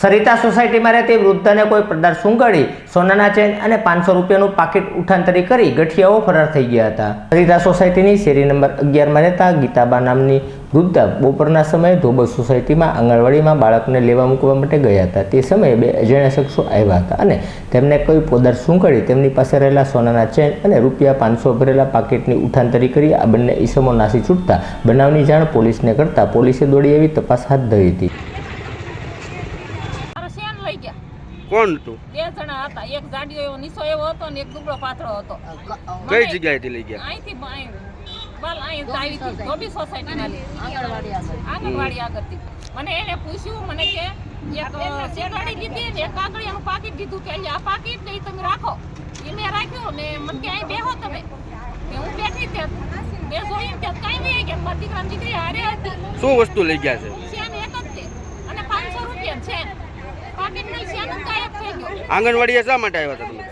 સરિતા સોસાયટીમાં રહેતી વૃદ્ધને કોઈ પદાર્થ સૂંઘાડી સોનાના ચેન અને પાંચસો રૂપિયાનું પાકીટ ઉઠાંતરી કરી ગઠિયાઓ ફરાર થઈ ગયા હતા. સરિતા સોસાયટીની શેરી નંબર અગિયારમાં રહેતા ગીતાબા નામની વૃદ્ધા બપોરના સમયે ધોબલ સોસાયટીમાં આંગણવાડીમાં બાળકને લેવા મૂકવા માટે ગયા હતા. તે સમયે બે અજાણ્યા શખ્સો આવ્યા હતા અને તેમને કોઈ પદાર્થ સૂંઘાડી તેમની પાસે રહેલા સોનાના ચેન અને રૂપિયા પાંચસો ભરેલા પાકીટની ઉઠાંતરી કરી આ બંને ઈસમો નાસી છૂટતા બનાવની જાણ પોલીસને કરતા પોલીસે દોડી આવી તપાસ હાથ ધરી હતી. લઈ ગયા. કોણ હતું? બે જણા હતા. એક જાડિયો એવો નીસો એવો હતો ને એક દુબળો પાતળો હતો. કઈ જગ્યાએથી લઈ ગયા? અહીંથી બાલ અહીં આવી હતી. ધોબી સોસાયટીમાં આંગણવાડી આગળથી મને એને પૂછ્યું મને કે એક શેરવાડી લીધી ને એક કાગળિયાનું પાકીટ દીધું કે આ પાકીટ નહીં તમે રાખો. એ મેં રાખ્યું ને મને કે અહીં બેહો તમે. કે હું બેઠી ત્યાં મેં જોયું ત્યાં કાંઈ નહીં કે મારી દીકરા દીકરી હારે હતી. શું વસ્તુ લઈ ગયા છે? ને એક જ તે. અને પાંચસો રૂપિયા છે. આંગણવાડીએ શા માટે આવ્યા હતા તમે?